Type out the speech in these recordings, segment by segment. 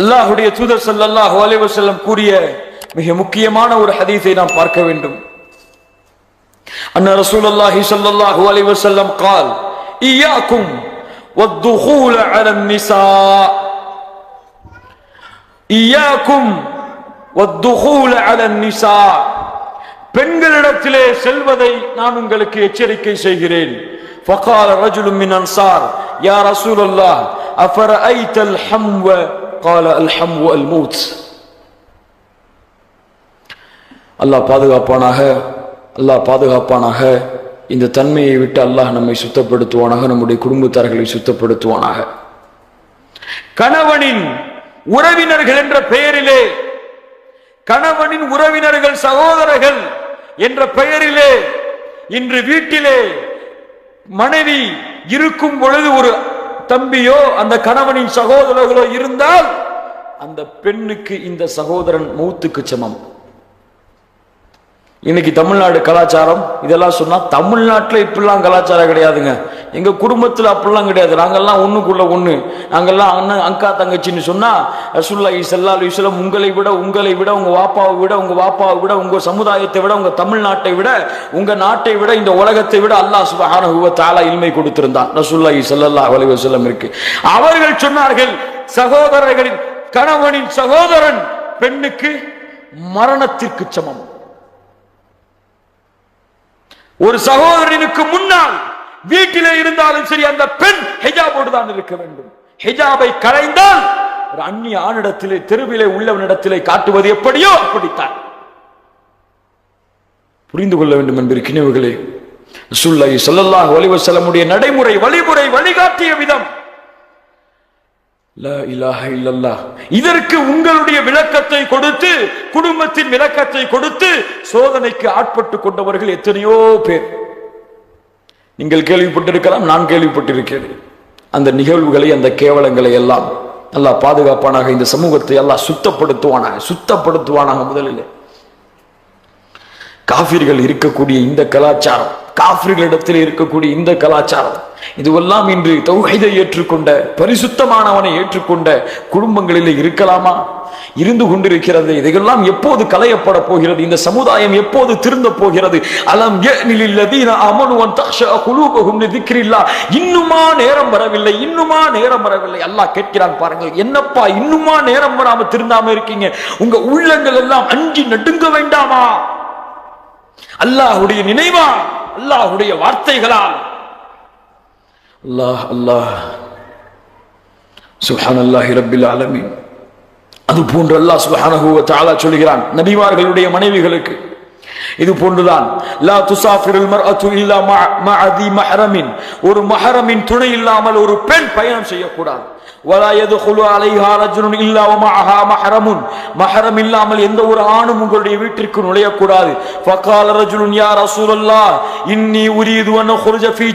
அல்லாஹுடைய தூதர் ஸல்லல்லாஹு அலைஹி வஸல்லம் கூறிய மிக முக்கியமான ஒரு ஹதீஸை நாம் பார்க்க வேண்டும் அன்ன ரசூலுல்லாஹி ஸல்லல்லாஹு அலைஹி வஸல்லம் قال إياكم والدخول على النساء إياكم والدخول على النساء பெண்களிடத்திலே செல்வதை நான் உங்களுக்கு எச்சரிக்கை செய்கிறேன் فقال رجل من انصار يا رسول الله افرايت الحمو கால அல்ஹம் அல்மூத் அல்லாஹ் பாதுகாப்பானாக அல்லாஹ் பாதுகாப்பானாக இந்த தன்மையை விட்டு அல்லாஹ் நம்மை சுத்தப்படுத்துவானாக நம்முடைய குடும்பத்தார்களை சுத்தப்படுத்துவானாக. கணவனின் உறவினர்கள் என்ற பெயரிலே கணவனின் உறவினர்கள் சகோதரர்கள் என்ற பெயரிலே இன்று வீட்டிலே மனைவி இருக்கும் பொழுது ஒரு தம்பியோ அந்த கணவனின் சகோதரர்களோ இருந்தால் அந்த பெண்ணுக்கு இந்த சகோதரன் மௌத்துக்கு சமம். இன்னைக்கு தமிழ்நாடு கலாச்சாரம் இதெல்லாம் சொன்னா தமிழ்நாட்டில் இப்படிலாம் கலாச்சாரம் கிடையாதுங்க. எங்க குடும்பத்தில் அப்படிலாம் கிடையாது. நாங்கள்லாம் ஒண்ணுக்குள்ள ஒண்ணு. நாங்கெல்லாம் அண்ணன் அங்கா தங்கச்சின்னு சொன்னா ரசுல்லா ஸல்லல்லாஹு அலைஹி உங்களை விட உங்களை விட உங்க வாப்பாவை விட உங்க வாப்பாவை விட உங்க சமுதாயத்தை விட உங்க தமிழ்நாட்டை விட உங்க நாட்டை விட இந்த உலகத்தை விட அல்லாஹ் சுப்ஹானஹு தாலா இல்மை கொடுத்திருந்தான். ரசுல்லா ஸல்லல்லாஹு அலைஹி வஸல்லம் இருக்கு. அவர்கள் சொன்னார்கள் சகோதரர்களின் கணவனின் சகோதரன் பெண்ணுக்கு மரணத்திற்கு சமம். ஒரு சகோதரனுக்கு முன்னால் வீட்டிலே இருந்தாலும் சரி அந்த பெண் ஹெஜாபோடு தான் இருக்க வேண்டும். ஹெஜாபை களைந்தால் ஒரு அந்நிய ஆணிடத்திலே தெருவிலே உள்ளவனிடத்திலே காட்டுவது எப்படியோ அப்படித்தான். புரிந்து கொள்ள வேண்டும் என்பிருக்கிறவர்களே ரசூலுல்லாஹி ஸல்லல்லாஹு அலைஹி செல்லமுடிய நடைமுறை வழிமுறை வழிகாட்டிய விதம் இதற்கு உங்களுடைய விளக்கத்தை கொடுத்து குடும்பத்தின் விளக்கத்தை கொடுத்து சோதனைக்கு ஆட்பட்டு கொண்டவர்கள் எத்தனையோ பேர். நீங்கள் கேள்விப்பட்டிருக்கலாம் நான் கேள்விப்பட்டிருக்கிறேன். அந்த நிகழ்வுகளை அந்த கேவலங்களை எல்லாம் நல்லா பாதுகாப்பானாக இந்த சமூகத்தை எல்லாம் சுத்தப்படுத்துவானாக சுத்தப்படுத்துவானாக முதலில். காபிர்கள் இருக்கக்கூடிய இந்த கலாச்சாரம் காபிர்களிடத்தில் இருக்கக்கூடிய இந்த கலாச்சாரம் இதுவெல்லாம் இன்று தௌஹீதை ஏற்றுக்கொண்ட பரிசுத்தமானவனை ஏற்றுக்கொண்ட குடும்பங்களில் இருக்கலாமா? இருந்து கொண்டிருக்கிறது. இதையெல்லாம் எப்போது களையப்பட போகிறது? இந்த சமுதாயம் எப்போது திருந்த போகிறது? அலம் இன்னுமா நேரம் வரவில்லை இன்னுமா நேரம் வரவில்லை. அல்லாஹ் கேட்கிறான் பாருங்கள் என்னப்பா இன்னுமா நேரம் வராம திருந்தாம இருக்கீங்க? உங்க உள்ளங்கள் எல்லாம் அஞ்சி நடுங்க வேண்டாமா? அல்லாஹுடைய நினைவா அல்லாஹுடைய வார்த்தைகளால். அல்லாஹ் அல்லாஹ். சுஹான் அல்லாஹி ரபில் ஆலமின். அது போன்று அல்லாஹ் சுஹானஹுவ தாலா சொல்கிறான் நபிமார்களுடைய மனைவிகளுக்கு. இது போன்றுதான் லா துசாஃபிருல் மர்அத்து இல்லா மஅ மஹரமின். ஒரு மஹரமின் துணை இல்லாமல் ஒரு பெண் பயணம் செய்யக்கூடாது. ولا يدخل عليها رجل الا ومعها محرم. محرم இல்லாமல் எந்த ஆணும் உங்களுடைய வீட்டிற்கு நுழைய கூடாது فقال رجل يا رسول الله اني اريد ان اخرج في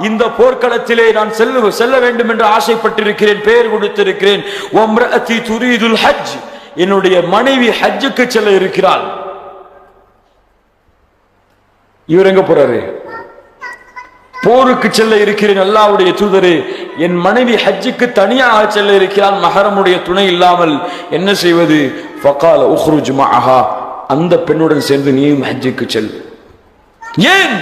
இந்த போர்க்களத்திலே நான் செல்ல செல்ல வேண்டும் ஆசைப்பட்டிருக்கிறேன் பெயர் கொடுத்திருக்கிறேன். وامراتي تريد الحج என்னுடைய மனைவி ஹஜ்ஜுக்கு செல்ல இருக்கிறாள். இவர் எங்க போறாரு? போருக்கு செல்ல இருக்கிறேன் அல்லாவுடைய தூதரே. என் மனைவி ஹஜ்ஜுக்கு தனியாக செல்ல இருக்கிறான். மகரமுடைய துணை இல்லாமல் என்ன செய்வது? ஃபகால உஹ்ருஜ் மஅஹா. அந்த பெண்ணுடன் சேர்ந்து நீயும் ஹஜ்ஜுக்கு செல். ஏன்?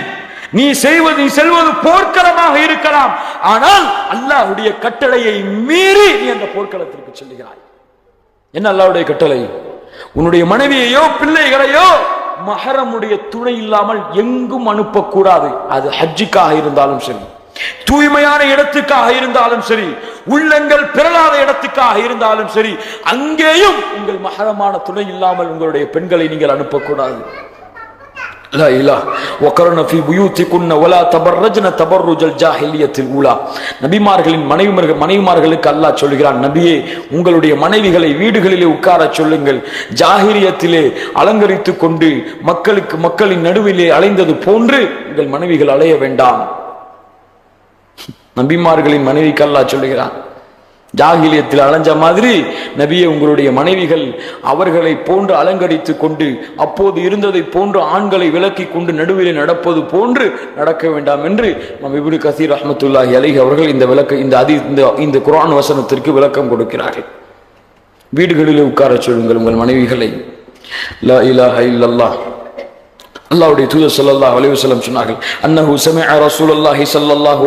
நீ செய்வது நீ செல்வது போர்க்களமாக இருக்கலாம். ஆனால் அல்லாஹ்வுடைய கட்டளையை மீறி நீ அந்த போர்க்களத்திற்கு செல்கிறாய். என்ன அல்லாவுடைய கட்டளை? உன்னுடைய மனைவியையோ பிள்ளைகளையோ மகரமுடைய துணை இல்லாமல் எங்கும் அனுப்பக்கூடாது. அது ஹஜ்ஜுக்காக இருந்தாலும் சரி தூய்மையான இடத்துக்காக இருந்தாலும் சரி உள்ளங்கள் பிறலாத இடத்துக்காக இருந்தாலும் சரி அங்கேயும் உங்கள் மகரமான துணை இல்லாமல் உங்களுடைய பெண்களை நீங்கள் அனுப்பக்கூடாது. لا إله وقرن في بيوتكن ولا تبرجن تبرج الجاهلية الأولى நபிமார்களின் மனைவிமார்கள் மனைவிமார்களுக்கு அல்லாஹ் சொல்கிறான் நபியே உங்களுடைய மனைவிகளை வீடுகளிலே உட்கார சொல்லுங்கள் ஜாகிரியத்திலே அலங்கரித்துக் கொண்டு மக்களுக்கு மக்களின் நடுவிலே அலைந்தது போன்று உங்கள் மனைவிகள் அலைய வேண்டாம் நபிமார்களின் மனைவிக்கு அல்லாஹ் சொல்லுகிறான் ஜாகிலியத்தில் அலைஞ்ச மாதிரி நபியை உங்களுடைய மனைவிகள் அவர்களை போன்று அலங்கரித்துக் கொண்டு அப்போது இருந்ததை போன்று ஆண்களை விலக்கி கொண்டு நடுவிலே நடப்பது போன்று நடக்க வேண்டாம் என்று நம் இப்னு கசீர் அஹமத்துல்லாஹி அலிஹி அவர்கள் இந்த விளக்க இந்த அதி இந்த இந்த குரான் வசனத்திற்கு விளக்கம் கொடுக்கிறார்கள். வீடுகளிலே உட்காரச் சொல்லுங்கள் உங்கள் மனைவிகளை. லா இலாஹ இல்லல்லாஹ். அல்லாவுடைய தூய சல்லல்லா அலி வசலம் சொன்னார்கள் அன்னஹு சமிஅ ரசூலுல்லாஹி ஸல்லல்லாஹு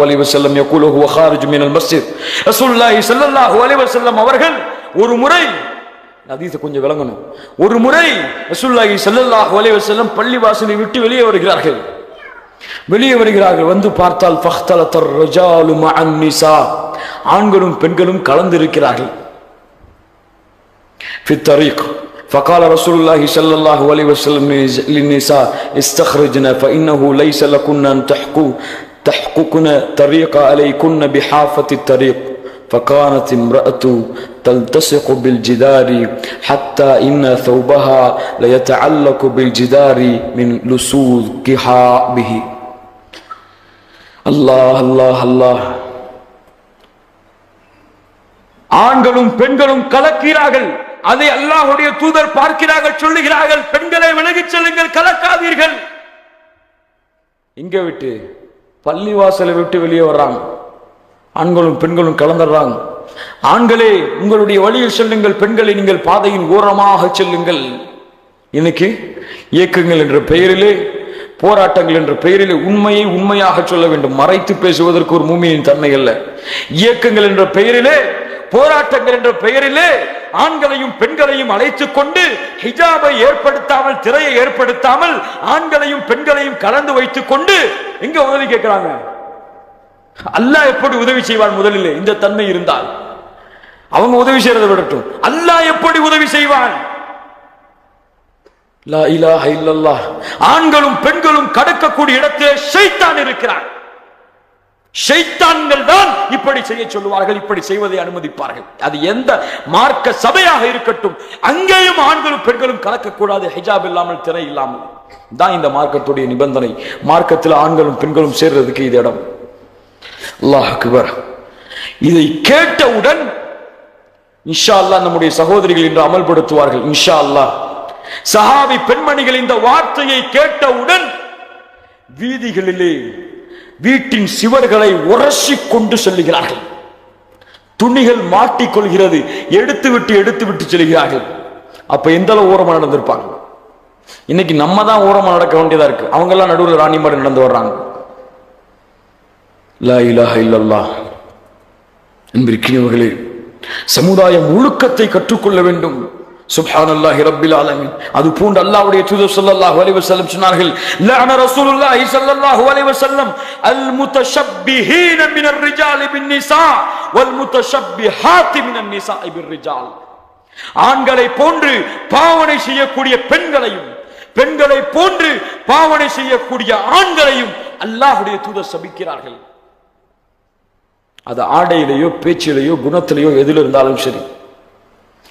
அவர்கள் ஒரு முறை கொஞ்சம் விளங்கணும் ஒரு முறை ரசூலுல்லாஹி ஸல்லல்லாஹு அலைஹி பள்ளி வாசலை விட்டு வெளியே வருகிறார்கள். வெளியே வருகிறார்கள் வந்து பார்த்தால் ஆண்களும் பெண்களும் கலந்து இருக்கிறார்கள் فقال رسول الله صلى الله عليه وسلم للنساء استخرجنا فإنه ليس لكن أن تحقوا تحققن طريق عليكن بحافة الطريق فكانت امرأة تلتصق بالجدار حتى إن ثوبها ليتعلق بالجدار من لسوقها به الله الله الله ஆண்களும் பெண்களும் கலக்கிறார்கள் அதை அல்லாஹுடைய தூதர் பார்க்கிறார்கள் சொல்லுகிறார்கள் பெண்களை விலகிச் செல்லுங்கள் கலக்காதீர்கள். இங்க விட்டு பள்ளிவாசலை விட்டு வெளியே வர்றாங்க ஆண்களும் பெண்களும் கலந்துடுறாங்க ஆண்களே உங்களுடைய வழியில் செல்லுங்கள் பெண்களை நீங்கள் பாதையின் ஓரமாக செல்லுங்கள். இன்னைக்கு இயக்கங்கள் என்ற பெயரிலே போராட்டங்கள் என்ற பெயரிலே உண்மையை உண்மையாக சொல்ல வேண்டும். மறைத்து பேசுவதற்கு ஒரு மூமியின் தன்மை அல்ல. இயக்கங்கள் என்ற பெயரிலே போராட்டங்கள் என்ற பெயரிலே ஆண்களையும் பெண்களையும் அழைத்துக் கொண்டு ஹிஜாபை ஏற்படுத்தாமல் திரையை ஏற்படுத்தாமல் ஆண்களையும் பெண்களையும் கலந்து வைத்துக் கொண்டு எங்க உதவி கேட்கிறாங்க. அல்லாஹ் எப்படி உதவி செய்வான் முதலில்? இந்த தன்மை இருந்தால். அவங்க உதவி செய்யறதை விடட்டும். அல்லாஹ் எப்படி உதவி செய்வான்? லா இல்லல்லாஹ். ஆண்களும் பெண்களும் கடக்கக்கூடிய இடத்திலே சைத்தான் இருக்கிறான். ஷைத்தான்கள் தான் இப்படி செய்ய சொல்லுவார்கள் இப்படி செய்வதை அனுமதிப்பார்கள். அது எந்த மார்க்க சபையாக இருக்கட்டும் அங்கேயும் ஆண்களும் பெண்களும் கலக்கக்கூடாது ஹிஜாப் இல்லாமல் திரை இல்லாமல். தான் இந்த மார்க்கத்துடைய நிபந்தனை. மார்க்கத்தில் ஆண்களும் பெண்களும் சேர்றதுக்கு இது இடம். அல்லாஹ் அக்பர். இதை கேட்டவுடன் இன்ஷா அல்லாஹ் நம்முடைய சகோதரிகள் இன்று அமல்படுத்துவார்கள் இன்ஷா அல்லாஹ் சஹாபி பெண்மணிகள் இந்த வார்த்தையை கேட்டவுடன் வீதிகளிலே வீட்டின் சிவர்களை உரசி கொண்டு செல்லுகிறார்கள். துணிகள் மாட்டிக்கொள்கிறது. எடுத்து விட்டு எடுத்து விட்டு செல்கிறார்கள். அப்ப எந்த அளவு ஓரமா நடந்திருப்பாங்க? இன்னைக்கு நம்ம தான் ஓரமா நடக்க வேண்டியதா இருக்கு. அவங்க எல்லாம் நடுவில் ராணி நடந்து வர்றாங்க. லா இலாஹ இல்லல்லாஹ். அன்பிற்கினியவர்களே சமுதாயம் ஒழுக்கத்தை கற்றுக்கொள்ள வேண்டும். சுப்ஹானல்லாஹி ரப்பில் ஆலமீன் அது பூண்டு அல்லாஹ்வுடைய தூதர் ஸல்லல்லாஹு அலைஹி வஸல்லம் சொன்னார்கள் லஅன ரசூலுல்லாஹி ஸல்லல்லாஹு அலைஹி வஸல்லம் அல் முதஷப்பிஹீன மினர் ரிஜால் பின் நிசா வல் முதஷப்பிஹாத் மினன் நிசா பிர் ரிஜால் ஆண்களை போன்று பாவனை செய்யக்கூடிய பெண்களையும் பெண்களை போன்று பாவனை செய்யக்கூடிய ஆண்களையும் அல்லாஹ்வுடைய தூதர் சபிக்கிறார்கள். அது ஆடையிலேயோ பேச்சிலேயோ குணத்திலேயோ எதில் இருந்தாலும் சரி.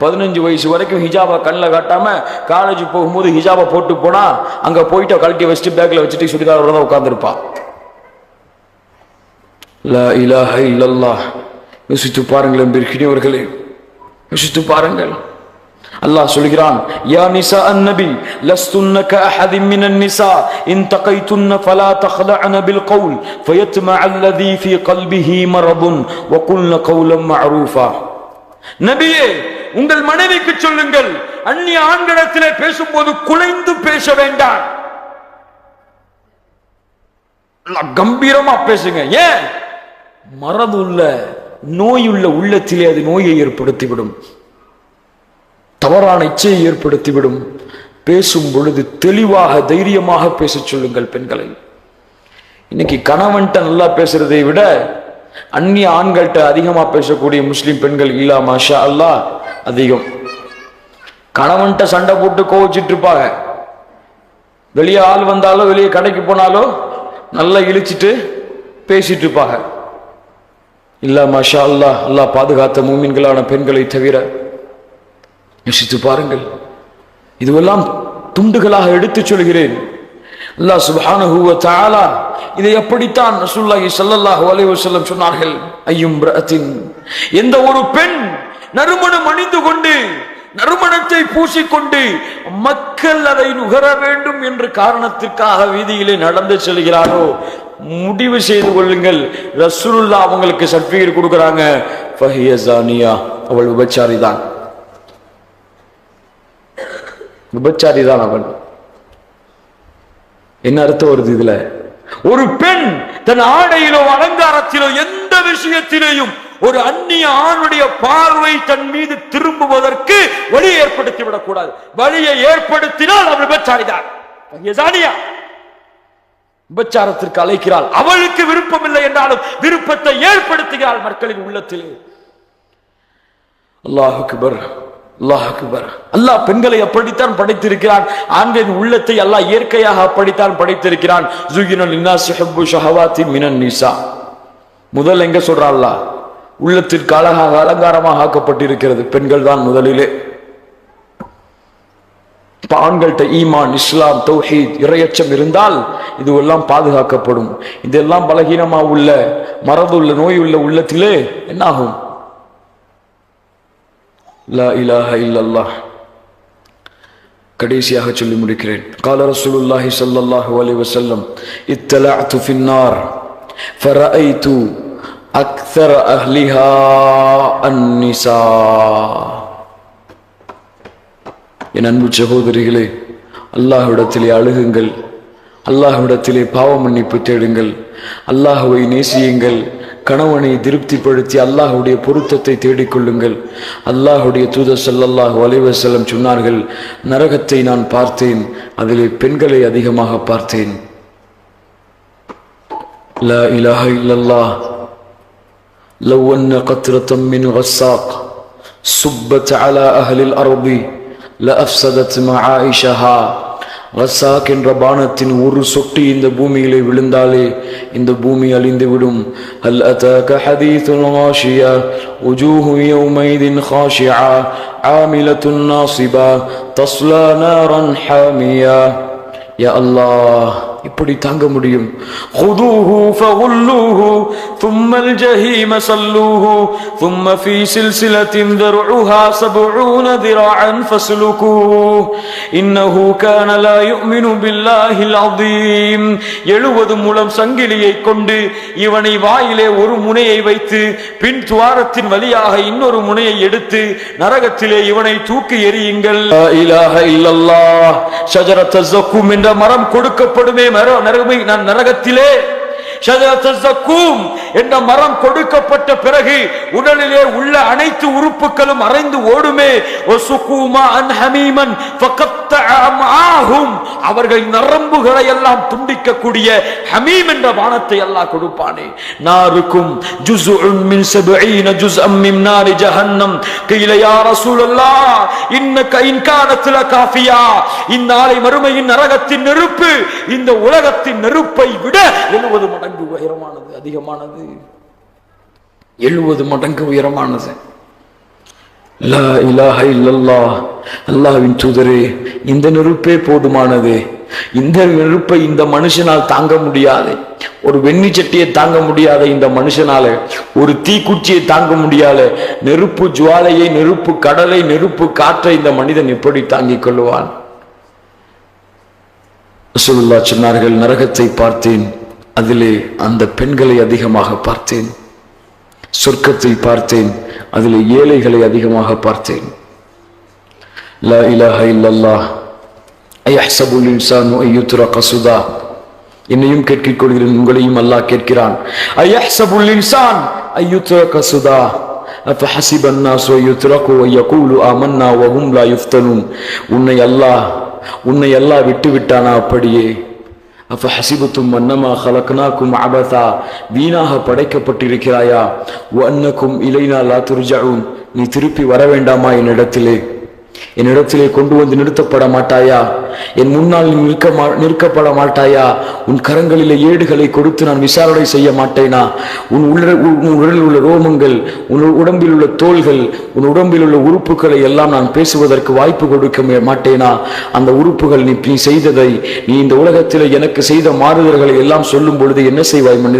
பதினஞ்சு வயசு வரைக்கும் ஹிஜாபை கண்ணில் காட்டாம காலேஜ் போகும்போது ஹிஜாபை போட்டு போனா அங்க போயிட்டு கழட்டி வச்சுட்டு பேக்ல வச்சுட்டு சுடிதாரோட தான் உட்காந்துருப்பா லா இலாஹ இல்லல்லாஹ் யோசித்து பாருங்கள் பிற்கினியவர்களே யோசித்து பாருங்கள் அல்லாஹ் சொல்கிறான் யா நிசா அந்நபி லஸ்துன்ன كأحد من النساء إن تقيتن فلا تخلعن بالقول فيطمع الذي في قلبه مرض وقلن قولا معروفا நபியே உங்கள் மனைவிக்கு சொல்லுங்கள். அந்நிய ஆண்களிடத்திலே பேசும்போது குலைந்து பேச வேண்டாம். நல்லா கம்பீரமா பேசுங்க. ஏன்? மரபுள்ள நோயுள்ள உள்ளத்திலே அது நோயை ஏற்படுத்திவிடும். தவறான இச்சையை ஏற்படுத்திவிடும். பேசும் பொழுது தெளிவாக தைரியமாக பேச சொல்லுங்கள் பெண்களை. இன்னைக்கு கணவன்ட்ட நல்லா பேசுறதை விட அந்நிய ஆண்கள்கிட்ட அதிகமா பேசக்கூடிய முஸ்லிம் பெண்கள் இல்லா மாஷா அல்லாஹ் அதிகம். கணவன்கிட்ட சண்டை போட்டு கோவிச்சிட்டு இருப்பாங்க வெளியே ஆள் வந்தாலோ வெளியே கடைக்கு போனாலோ நல்லா இழிச்சிட்டு பேசிட்டு இருப்பாங்க இல்லா மாஷா அல்லாஹ் அல்லாஹ் பாதுகாத்த மூமின்களான பெண்களை தவிர யோசித்து பாருங்கள். இதுவெல்லாம் துண்டுகளாக எடுத்துச் சொல்கிறேன். அல்லா சுபான இதை எப்படித்தான் ரசூல்லாஹி ஸல்லல்லாஹு அலைஹி வஸல்லம் சொன்னார்கள்? ஐயும் எந்த ஒரு பெண் நறுமணம் அணிந்து கொண்டு நறுமணத்தை பூசிக்கொண்டு மக்கள் அதை நுகர வேண்டும் என்ற காரணத்திற்காக வீதியிலே நடந்து செல்கிறாரோ முடிவு செய்து கொள்ளுங்கள். ரசூலுல்லா அவங்களுக்கு சர்டிபிகேட் கொடுக்குறாங்க. ஃபஹியசானியா அவள் விபச்சாரி தான் விபச்சாரி தான் அவள். என்ன அர்த்தம் வருது இதுல? ஒரு பெண் தன் ஆடையிலோ அலங்காரத்திலோ எந்த விஷயத்திலேயும் ஒரு அந்நிய ஆணுடைய பார்வை தன் மீது திரும்புவதற்கு வழியை ஏற்படுத்தி விடக்கூடாது வழியை ஏற்படுத்தினால் அவள் விபச்சாரிதான். விபச்சாரத்திற்கு அழைக்கிறாள். அவளுக்கு விருப்பம் இல்லை என்றாலும் விருப்பத்தை ஏற்படுத்துகிறாள் மக்களின் உள்ளத்திலே. அல்லாஹுக்கு பர் அல்லாஹ் அக்பர். அல்லாஹ் பெண்களை அப்படித்தான் படைத்திருக்கிறான். ஆண்களின் உள்ளத்தை அல்லாஹ் இயற்கையாக அப்படித்தான் படைத்திருக்கிறான். ஜுகினல் இன்னாஸ் ஹுப்பு ஷஹவாத்தி மினன் நிசா. முதல் எங்க சொல்றாள் உள்ளத்திற்கு அழகாக அலங்காரமாக ஆக்கப்பட்டிருக்கிறது. பெண்கள் தான் முதலிலே ஆண்கள்கிட்ட ஈமான் இஸ்லாம் தௌஹீத் இரையச்சம் இருந்தால் இதுவெல்லாம் பாதுகாக்கப்படும். இதெல்லாம் பலகீனமா உள்ள மரபுள்ள நோய் உள்ள உள்ளத்திலே என்னாகும்? லா இலாஹ இல்லல்லாஹ் கடைசியாக சொல்லி முடிக்கிறேன். கால ரசூலுல்லாஹி சல்லல்லாஹு அலைஹி வஸல்லம் இத்தலஅத்து ஃபின்னார் ஃபரஅய்து அக்தர் அஹ்லிஹா அன்னிசா. என் அன்பு சகோதரிகளே அல்லாஹ்விடத்திலே அழுகுங்கள். அல்லாஹ்விடத்திலே பாவ மன்னிப்பு தேடுங்கள். அல்லாஹுவை நேசியுங்கள். கணவனை திருப்திப்படுத்தி அல்லாஹுடைய பொருத்தத்தை தேடிக்கொள்ளுங்கள் அல்லாஹுடைய தூதர் ஸல்லல்லாஹு அலைஹி வஸல்லம் சொன்னார்கள் நரகத்தை நான் பார்த்தேன் அதிலே பெண்களை அதிகமாக பார்த்தேன் லா இலாஹ இல்லல்லாஹ் لو أن قطرة من غساق صبت على أهل الأرض لأفسدت معائشها வசாக் என்ற பானத்தின் ஒரு சொட்டு இந்த பூமியிலே விழுந்தாலே இந்த பூமி அழிந்துவிடும். அல் அத்தக ஹதீதுல் ஹாஷியா உஜூஹு யௌமைதின் ஹாஷியா ஆமிலத்துன் நாசிபா தஸ்லா நாரன் ஹாமியா. யா அல்லாஹ். இப்படி தாங்க முடியும் خذوه فغلوه ثم الجحيم صلوه ثم في سلسلة ذرعها سبعون ذراعا فاسلكوه إنه كان لا يؤمن بالله العظيم எழுவது மூலம் சங்கிலியை கொண்டு இவனை வாயிலே ஒரு முனையை வைத்து பின் துவாரத்தின் வழியாக இன்னொரு முனையை எடுத்து நரகத்திலே இவனை தூக்கி எறியுங்கள் லா இலாஹ இல்லல்லாஹ் ஷஜரத் ஜக்கும் என்ற மரம் கொடுக்கப்படுமே மரம் நரகமை நான் நரகத்திலே என்ற மரம் கொடுக்கப்பட்ட பிறகு உடலிலே உள்ள அனைத்து உறுப்புகளும் அரைந்து ஓடுமே. அவர்கள் நரம்புகளை எல்லாம் துண்டிக்கக்கூடிய ஹமீம் என்ற வானத்தை எல்லாம் கொடுப்பானே. நாருக்கும் இந்நாளை மறுமையின் நரகத்தின் நெருப்பு இந்த உலகத்தின் நெருப்பை விட எழுபது மடங்கு உயரமானது அதிகமானது. எழுபது மடங்கு உயரமானது. அல்லாவின் தூதரே இந்த நெருப்பே போதுமானது. இந்த நெருப்பை இந்த மனுஷனால் தாங்க முடியாது. ஒரு வெண்ணி சட்டியை தாங்க முடியாத இந்த மனுஷனால ஒரு தீக்குச்சியை தாங்க முடியாத நெருப்பு ஜுவாலையை நெருப்பு கடலை நெருப்பு காற்றை இந்த மனிதன் எப்படி தாங்கிக் கொள்வான்? சொல்லா சொன்னார்கள் நரகத்தை பார்த்தேன். அதிலே அந்த பெண்களை அதிகமாக பார்த்தேன் சொர்க்கத்தை பார்த்தேன் அதிலே ஏழைகளை அதிகமாக பார்த்தேன் லா இலாஹ இல்லல்லாஹ் அயஹ்சபுல் இன்சானு அய்யுத்ரக சுதா என்னையும் கேட்கிக் கொள்கிறேன் உங்களையும் அல்லாஹ் கேட்கிறான் அயஹ்சபுல் இன்சான் அய்யுத்ரக சுதா أفحسب الناس يتركوا ويقولوا آمنا وهم لا يفتنون உன்னை அல்லாஹ் உன்னை அல்லாஹ் விட்டு விட்டானா அப்படியே அப்போ ஹசிபத்தும் அன்னமா ஹலக்னாக்கும் அபதா வீணாக படைக்கப்பட்டிருக்கிறாயா? அன்னக்கும் இலைனா லா நீ திருப்பி வர வேண்டாமா என்னிடத்திலே? என்னிடத்திலே கொண்டு வந்து நிறுத்தப்பட மாட்டாயா என் முன்னால் நிற்க மா- நிற்கப்பட மாட்டாயா உன் கரங்களிலே ஏடுகளை கொடுத்து நான் விசாரணை செய்ய மாட்டேனா? உன் உள்ள உன் உடலில் உள்ள ரோமங்கள் உன் உடம்பில் உள்ள தோள்கள் உன் உடம்பில் உள்ள உறுப்புகளை எல்லாம் நான் பேசுவதற்கு வாய்ப்பு கொடுக்க மாட்டேனா? அந்த உறுப்புகள் நீ நீ செய்ததை நீ இந்த உலகத்தில் எனக்கு செய்த மாறுதல்களை எல்லாம் சொல்லும் பொழுது என்ன செய்வாய் மனிதன்?